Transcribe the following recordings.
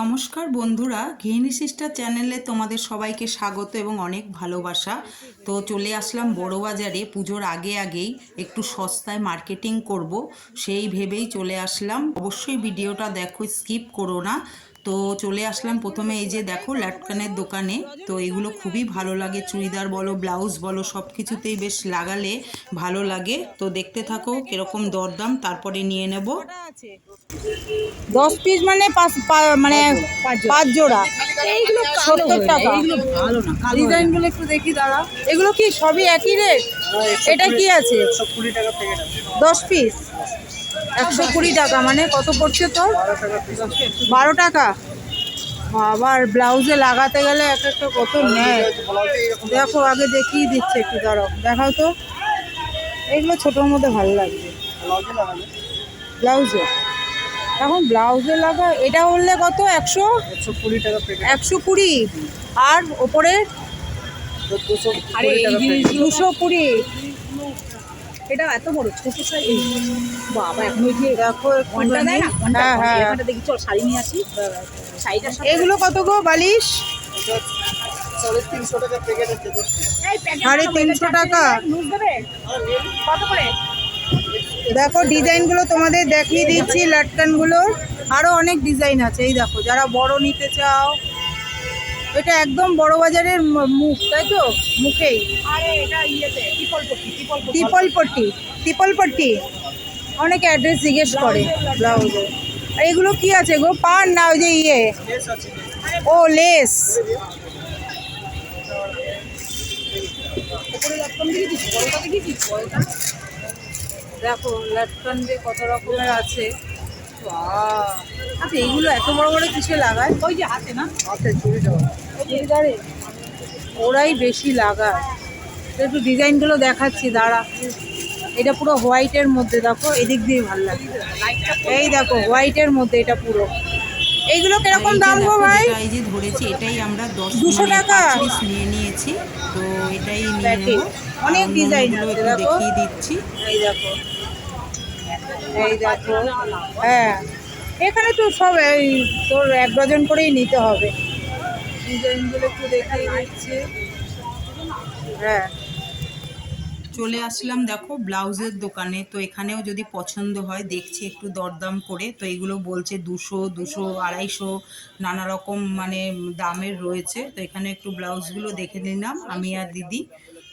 নমস্কার বন্ধুরা গৃহিণী সিস্টার চ্যানেলে তোমাদের সবাইকে স্বাগত এবং অনেক ভালোবাসা। তো চলে আসলাম বড় বাজারে পুজোর আগে আগেই একটু সস্তায় মার্কেটিং করব, সেই ভেবেই চলে আসলাম। অবশ্যই ভিডিওটা দেখো, স্কিপ করো না। তো চলে আসলাম প্রথমে এই যে দেখো ল্যাটকানের দোকানে। তো এগুলো খুবই ভালো লাগে চুড়িদার বলো ব্লাউজ বলো সব কিছুতেই বেশ লাগালে ভালো লাগে। তো দেখতে থাকো কীরকম দরদাম তারপরে নিয়ে নেব। দশ পিস মানে পাঁচ পা- মানে পাঁচ জোড়া। এইগুলো সত্তর টাকা। একটু দেখি দাঁড়া এগুলো কি সবই একই রেট এটা কি আছে। দশ পিস? একশো কুড়ি টাকা মানে কত পড়ছে তোর? বারো টাকা। আবার ব্লাউজে লাগাতে গেলে এক একটা কত নেয়। দেখো আগে দেখিয়ে দিচ্ছে একটু দাঁড়াও দেখাও তো। এগুলো ছোটোর মধ্যে ভালো লাগবে। ব্লাউজে এখন ব্লাউজে লাগা এটা উঠলে কত? একশো? একশো কুড়ি। টাকা একশো কুড়ি আর ওপরে দুশো কুড়ি। এটা এত বড় ছোট সাইজ বাবা এখন ওই যে ঘণ্টা দেয় না? ঘণ্টা হ্যাঁ হ্যাঁ। ঘণ্টা দেখি চল শাড়ি নিয়ে আসি। শাড়িটার সাথে এগুলো কত গো বালিশ? সাড়ে তিনশো টাকা। দেখো ডিজাইনগুলো তোমাদের দেখিয়ে দিচ্ছি লাটকানগুলোর আরও অনেক ডিজাইন আছে এই দেখো যারা বড় নিতে চাও এটা একদম বড় বাজারের মুখ তাই তো? মুখেই। আরে এটা ইয়েতে ত্রিপল পট্টি ত্রিপল পট্টি। ত্রিপল পট্টি ত্রিপল পট্টি। অনেকে অ্যাড্রেস জিজ্ঞেস করে ব্লাউজে। আর এগুলো কি আছে গো? পান না ওই যে ইয়ে? ও লেস। দেখো লাটকান যে কত রকমের আছে! আচ্ছা এইগুলো এত বড় বড় কিসে লাগায়? ওই যে হাতে না? হাতে দেওয়া চুড়িদারে ওরাই বেশি লাগায় একটু ডিজাইনগুলো দেখাচ্ছি দাঁড়া। এটা পুরো হোয়াইটের মধ্যে দেখো এদিক দিয়ে ভালো লাগে। এই দেখো হোয়াইটের মধ্যে এটা পুরো। এইগুলো কীরকম দাম গো ভাই? এই যে ধরেছি এটাই আমরা দশ 200 মানে টাকা? piece নিয়ে নিয়েছি। তো এটাই নিয়ে নেব। অনেক ডিজাইন আছে, দেখো। দেখিয়ে দিচ্ছি। এই দেখো। এই দেখো। হ্যাঁ। এখানে তো সব এই তোর এক ডজন করেই নিতে হবে। ডিজাইনগুলো একটু দেখিয়ে দিচ্ছি। হ্যাঁ। চলে আসলাম দেখো ব্লাউজের দোকানে তো এখানেও যদি পছন্দ হয় দেখছি একটু দরদাম করে তো এগুলো বলছে দুশো দুশো আড়াইশো নানা রকম মানে দামের রয়েছে তো এখানে একটু ব্লাউজগুলো দেখে নিলাম আমি আর দিদি।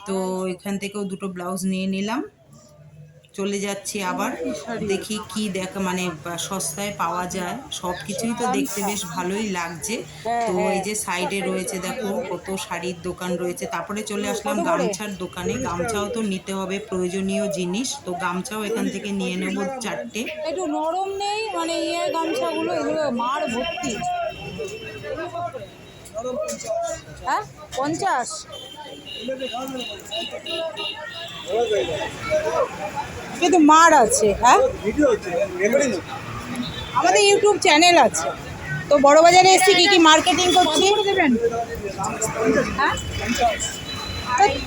তো এখান থেকেও দুটো ব্লাউজ নিয়ে নিলাম। চলে যাচ্ছি আবার, দেখি কি দেখ মানে সস্তায় পাওয়া যায়। সব কিছুই তো দেখতে বেশ ভালোই লাগছে। তো এই যে সাইডে রয়েছে, দেখো কত শাড়ির দোকান রয়েছে। তারপরে চলে আসলাম গামছার দোকানে। গামছাও তো নিতে হবে, প্রয়োজনীয় জিনিস। তো গামছাও এখান থেকে নিয়ে নেব চারটে। একটু নরম নেই মানে ইয়ে গামছাগুলো, এগুলো মার ভর্তি। হ্যাঁ পঞ্চাশ। কিন্তু মার আছে হ্যাঁ? ভিডিও হচ্ছে রেকর্ডিং আমাদের ইউটিউব চ্যানেল আছে। তো বড় বাজারে এসেছি কি কি মার্কেটিং করছি? দেবেন হ্যাঁ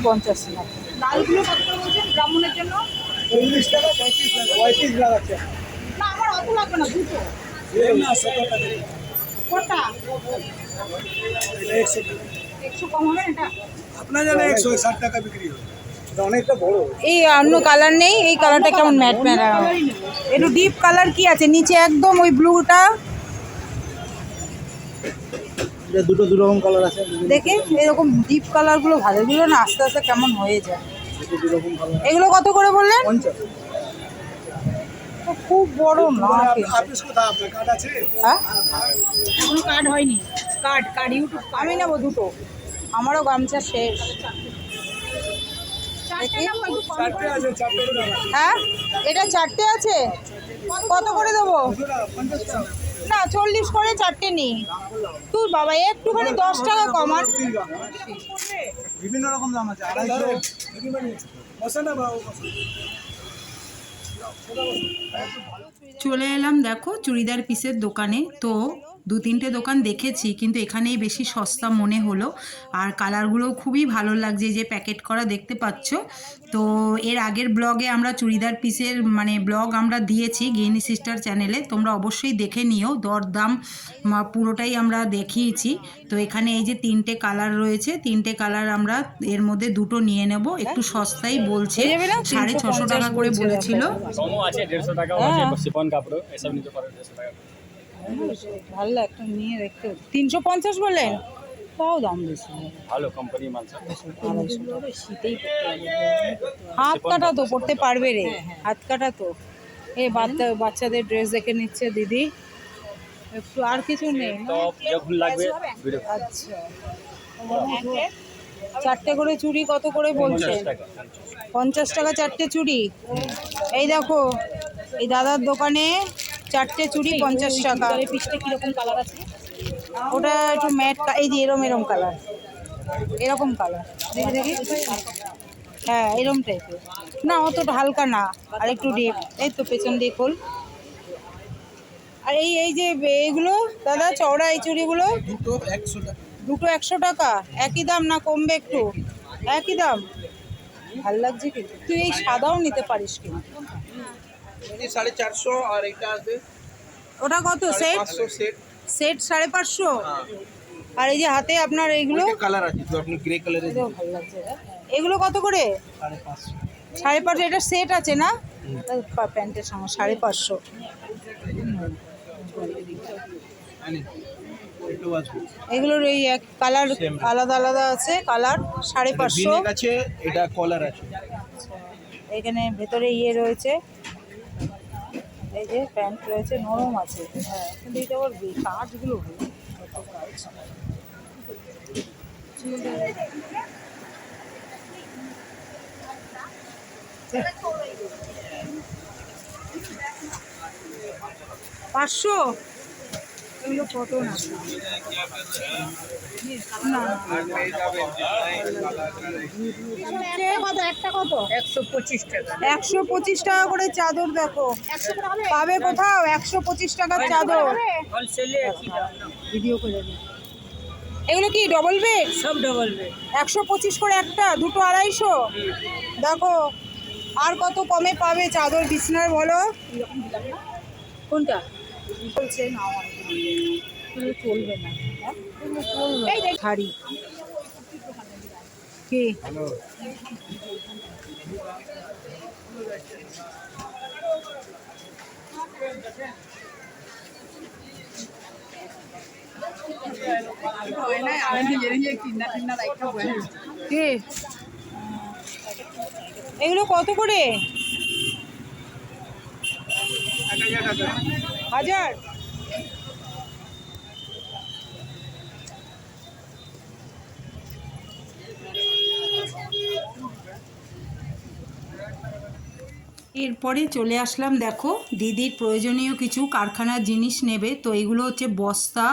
পঞ্চাশ লালগুলো কত বলছেন? ব্রাহ্মণের জন্য? চল্লিশ টাকা পঁয়ত্রিশ টাকা পঁয়ত্রিশ লাগাচ্ছে না আমার অত লাগবে না দুটো। না কটা? হয় এই অন্য কালার নেই এই কালারটা কেমন ম্যাট ম্যাট একটু ডিপ কালার কি আছে? নিচে একদম ওই ব্লুটা এটা দুটো দু রকম কালার আছে। দেখে এরকম ডিপ কালারগুলো ভালো এগুলো না আস্তে আস্তে কেমন হয়ে যায়। এগুলো কত করে বললেন? তো খুব বড় না কার্ড আছে? হ্যাঁ? কার্ড হয়নি। কার্ড কার্ড ইউটিউব আমি নেব দুটো। আমারও গামছা শেষ। হ্যাঁ? এটা চারটে আছে? কত করে দেবো? না চল্লিশ করে চারটে নিই। তুই বাবা একটুখানি দশ টাকা কমান বিভিন্ন রকম দাম আছে চলে এলাম দেখো চুড়িদার পিসের দোকানে। তো দু তিনটে দোকান দেখেছি কিন্তু এখানেই বেশি সস্তা মনে হলো। আর কালারগুলো খুবই ভালো লাগছে এই যে প্যাকেট করা দেখতে পাচ্ছ। তো এর আগের ব্লগে আমরা চুড়িদার পিসের মানে ব্লগ আমরা দিয়েছি গিনি সিস্টার চ্যানেলে তোমরা অবশ্যই দেখে নিও। দরদাম পুরোটাই আমরা দেখিয়েছি। তো এখানে এই যে তিনটে কালার রয়েছে তিনটে কালার আমরা এর মধ্যে দুটো নিয়ে নেব। একটু সস্তাই বলছে? সাড়ে ছশো টাকা করে বলছে বলেছিল। আছে দেড়শো টাকাও আছে সিফন কাপড় এসব নিতে পারো টাকা ভালো একটা নিয়ে দেখতে তিনশো পঞ্চাশ বললেন? তাও দাম বেশি। ভালো কোম্পানি মাল শীতেই হাত কাটা তো পড়তে পারবে রে। হাত কাটা তো। এ বাচ্চা বাচ্চাদের ড্রেস দেখে নিচ্ছে দিদি। একটু আর কিছু নেই। যখন লাগবে আচ্ছা। চারটে করে চুড়ি কত করে বলছে? পঞ্চাশ টাকা। পঞ্চাশ টাকা চারটে চুড়ি। এই দেখো এই দাদার দোকানে চারটে চুড়ি পঞ্চাশ টাকা। পিসটা কীরকম কালার আছে? ওটা একটু ম্যাট এই যে এরম এরম কালার এরকম কালার দেখি দেখি? হ্যাঁ এরম টাইপের না অত হালকা না। আর একটু ডিপ এই তো পেছন দিয়ে খোল। আর এই এই যে এইগুলো দাদা চওড়া এই চুড়িগুলো? দুটো টাকা। দুটো একশো টাকা? একই দাম না কমবে একটু? একই দাম? ভালো লাগছে কিন্তু। তুই এই সাদাও নিতে পারিস কিন্তু। সাড়ে চারশো আর এটা আছে ওটা কত? সেট সেট সেট সাড়ে পাঁচশো? আর এই যে হাতে আপনার এইগুলো কালার আছে তো আপনি গ্রে কালারের ভালো লাগছে। এগুলো কত করে? সাড়ে পাঁচশো। এটা সেট আছে না? প্যান্টের সঙ্গে সাড়ে পাঁচশো। এগুলোর এই এক কালার আলাদা আলাদা আছে কালার সাড়ে পাঁচশো। আছে এটা কলার আছে। এখানে ভেতরে ইয়ে রয়েছে। এই যে প্যান্ট রয়েছে নরম আছে হ্যাঁ কিন্তু এটা ওর কাজগুলো। পাঁচশো এগুলো কত? না একশো পঁচিশ টাকা। একশো পঁচিশ টাকা করে চাদর দেখো। পাবে কোথাও? একশো পঁচিশ টাকার চাদর। ভিডিও করে এগুলো কি ডবল বেড সব ডবল বেড একশো পঁচিশ করে একটা দুটো আড়াইশো? দেখো আর কত কমে পাবে চাদর বিছনার বলো? কোনটা? বলছে না এগুলো চলবে না। হ্যাঁ? এগুলো চলবে না। শাড়ি। কি? কে? এগুলো কত করে? হাজার এরপরে চলে আসলাম, দেখো, দিদির প্রয়োজনীয় কিছু কারখানার জিনিস নেবে। তো এগুলো হচ্ছে বস্তা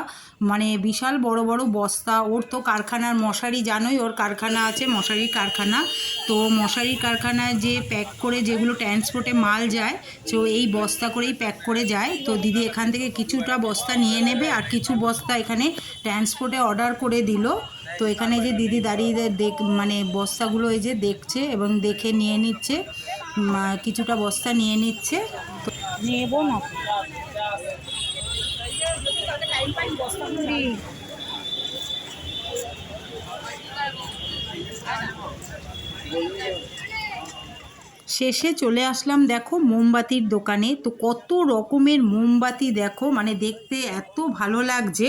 মানে বিশাল বড় বড় বস্তা। ওর তো কারখানার মশারি জানোই, ওর কারখানা আছে মশারির কারখানা। তো মশারির কারখানায় যে প্যাক করে যেগুলো ট্রান্সপোর্টে মাল যায়, তো এই বস্তা করেই প্যাক করে যায়। তো দিদি এখান থেকে কিছুটা বস্তা নিয়ে নেবে আর কিছু বস্তা এখানে ট্রান্সপোর্টে অর্ডার করে দিল। তো এখানে যে দিদি দাঁড়িয়ে দেখ মানে বস্তাগুলো এই যে দেখছে এবং দেখে নিয়ে নিচ্ছে। কিছুটা বস্তা নিয়ে নিচ্ছে। নেব না। শেষে চলে আসলাম দেখো মোমবাতির দোকানে। তো কত রকমের মোমবাতি দেখো মানে দেখতে এত ভালো লাগছে।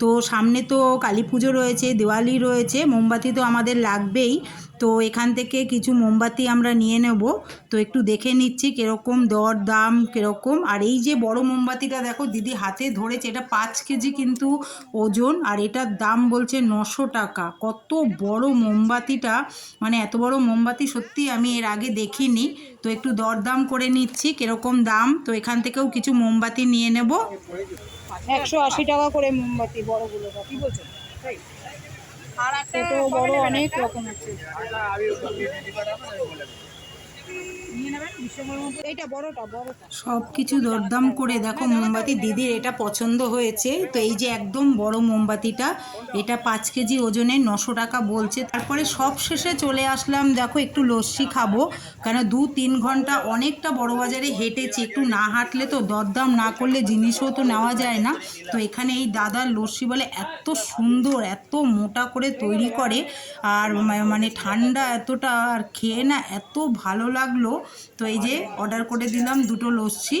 তো সামনে তো কালী পুজো রয়েছে দিওয়ালি রয়েছে মোমবাতি তো আমাদের লাগবেই। তো এখান থেকে কিছু মোমবাতি আমরা নিয়ে নেব। তো একটু দেখে নিচ্ছি কীরকম দর দাম, কীরকম। আর এই যে বড় মোমবাতিটা দেখো, দিদি হাতে ধরেছে, এটা পাঁচ কেজি কিন্তু ওজন, আর এটার দাম বলছে নশো টাকা। কত বড় মোমবাতিটা মানে এত বড় মোমবাতি সত্যি আমি এর আগে দেখিনি। তো একটু দরদাম করে নিচ্ছি, কীরকম দাম। তো এখান থেকেও কিছু মোমবাতি নিয়ে নেব। একশো আশি টাকা করে মোমবাতি বড়গুলো, কি বলছো? ছোট বড় অনেক রকম আছে। সব কিছু দরদাম করে দেখো, মোমবাতি। দিদির এটা পছন্দ হয়েছে। তো এই যে একদম বড় মোমবাতিটা, এটা পাঁচ কেজি ওজনে নশো টাকা বলছে। তারপরে সব শেষে চলে আসলাম, দেখো একটু লস্যি খাব। কেন দু তিন ঘণ্টা অনেকটা বড় বাজারে হেঁটেছি। একটু না হাঁটলে তো দরদাম না করলে জিনিসও তো নেওয়া যায় না। তো এখানে এই দাদার লস্যি বলে এত সুন্দর, এত মোটা করে তৈরি করে। আর মানে ঠান্ডা এতটা আর খেয়ে না, এত ভালো লাগল। তো এই যে অর্ডার করে দিলাম, দুটো লস্যি।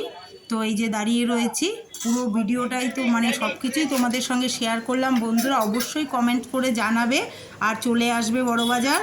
তো এই যে দাঁড়িয়ে রয়েছি, পুরো ভিডিওটাই তো মানে সব কিছুই তোমাদের সঙ্গে শেয়ার করলাম। বন্ধুরা অবশ্যই কমেন্ট করে জানাবে, আর চলে আসবে বড়বাজার।